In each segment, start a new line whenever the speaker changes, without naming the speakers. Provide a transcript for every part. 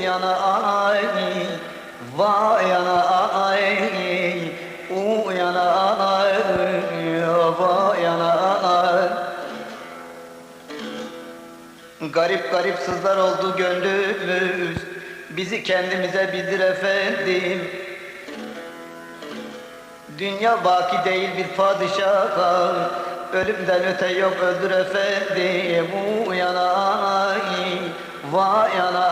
Uyana ay, vay ana ay, uyana ay, vay ana ay. Garip garip sızlar oldu gönlümüz, bizi kendimize bildir efendim. Dünya baki değil bir padişah, ölümden öte yok öldür efendim. Uyana ay, vay ana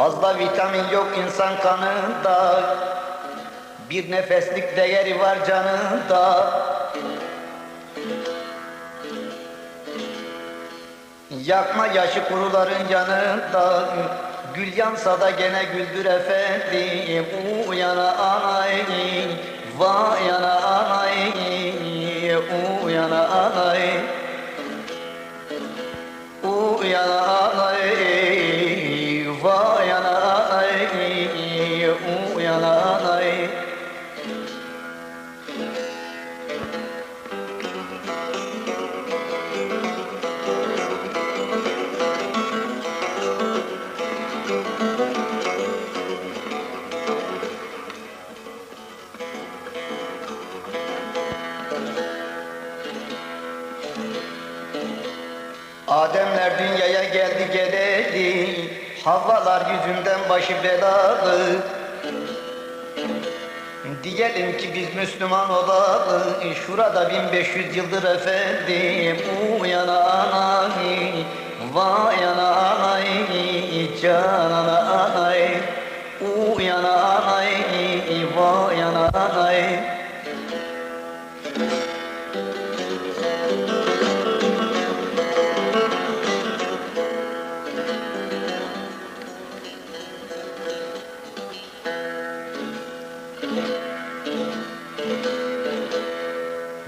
Fazla vitamin yok insan kanında. Bir nefeslik değeri var canında. Yakma yaşı kuruların yanında. Gül yansa da gene güldür efendim. Uyana anay Vay ana anay Uyana anay Uyana anay Ademler dünyaya geldi geleli. Havvalar yüzünden başı belalı. Diyelim ki biz Müslüman olalım. Şurada 1500 yıldır efendim. Uyana anay Vay ana anay Canana anay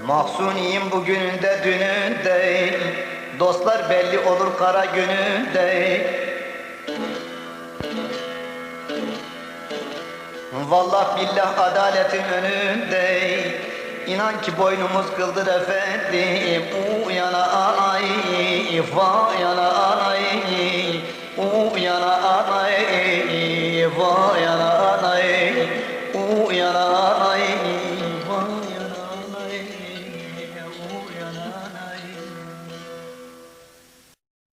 Mahzuniyim bugününde dününde Dostlar belli olur kara gününde Vallah billah adaletin önünde İnan ki boynumuz kıldır efendim. Uyana anay, vay ana anay Uyana anay,